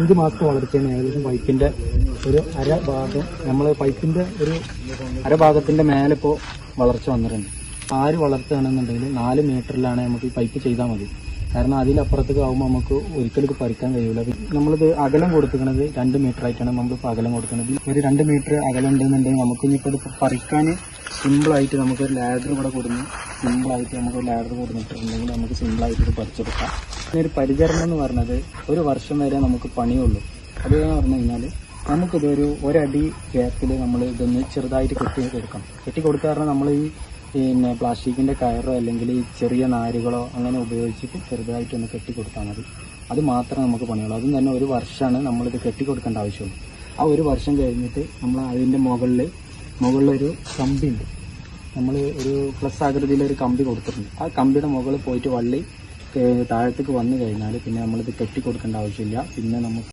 അഞ്ച് മാസത്തെ വളർച്ചയാണ് ഏകദേശം പൈപ്പിന്റെ ഒരു അര ഭാഗം. നമ്മൾ പൈപ്പിന്റെ ഒരു അര ഭാഗത്തിന്റെ മേലെ ഇപ്പോൾ വളർച്ച വന്നിട്ടുണ്ട്. ആര് വളർത്തുകയാണെന്നുണ്ടെങ്കിൽ നാല് മീറ്ററിലാണ് നമുക്ക് ഈ പൈപ്പ് ചെയ്താൽ മതി. കാരണം അതിലപ്പുറത്തേക്ക് ആകുമ്പോൾ നമുക്ക് ഒരിക്കലും പറിക്കാൻ കഴിയില്ല നമ്മളിത് അകലം കൊടുക്കുന്നത് രണ്ട് മീറ്റർ ആയിട്ടാണ് നമ്മളിപ്പോൾ അകലം കൊടുക്കുന്നത്. ഒരു രണ്ട് മീറ്റർ അകലം ഉണ്ടെന്നുണ്ടെങ്കിൽ നമുക്ക് ഇനിയിപ്പോൾ ഇത് പറിക്കാൻ സിമ്പിളായിട്ട് നമുക്കൊരു ലാഡർ ഇവിടെ കൊടുന്ന് സിമ്പിളായിട്ട് നമുക്ക് ലാഡർ കൊടുത്തിട്ടുണ്ടെങ്കിൽ നമുക്ക് സിമ്പിളായിട്ട് ഇത് പറിച്ചെടുക്കാം. ഒരു പരിചരണം എന്ന് പറഞ്ഞത് ഒരു വർഷം വരെ നമുക്ക് പണിയുള്ളൂ. അത് എന്ന് പറഞ്ഞു കഴിഞ്ഞാൽ നമുക്കിതൊരു ഒരടി ഗ്യാപ്പിൽ നമ്മൾ ഇതൊന്ന് ചെറുതായിട്ട് കെട്ടി കൊടുക്കണം കെട്ടി കൊടുക്കാറ് നമ്മൾ ഈ പിന്നെ പ്ലാസ്റ്റിക്കിന്റെ കയറോ അല്ലെങ്കിൽ ഈ ചെറിയ നാരുകളോ അങ്ങനെ ഉപയോഗിച്ചിട്ട് ചെറുതായിട്ട് ഒന്ന് കെട്ടി കൊടുത്താൽ മതി. അത് മാത്രമേ നമുക്ക് പണിയുള്ളൂ. അതും തന്നെ ഒരു വർഷമാണ് നമ്മളിത് കെട്ടി കൊടുക്കേണ്ട ആവശ്യമുള്ളൂ. ആ ഒരു വർഷം കഴിഞ്ഞിട്ട് നമ്മൾ അതിന്റെ മുകളിൽ മുകളിലൊരു കമ്പിയുണ്ട് നമ്മൾ ഒരു പ്ലസ് ആകൃതിയിലൊരു കമ്പി കൊടുത്തിട്ടുണ്ട്. ആ കമ്പിയുടെ മുകളിൽ പോയിട്ട് വള്ളി താഴത്തേക്ക് വന്നു കഴിഞ്ഞാൽ പിന്നെ നമ്മളിത് കെട്ടി കൊടുക്കേണ്ട ആവശ്യമില്ല. പിന്നെ നമുക്ക്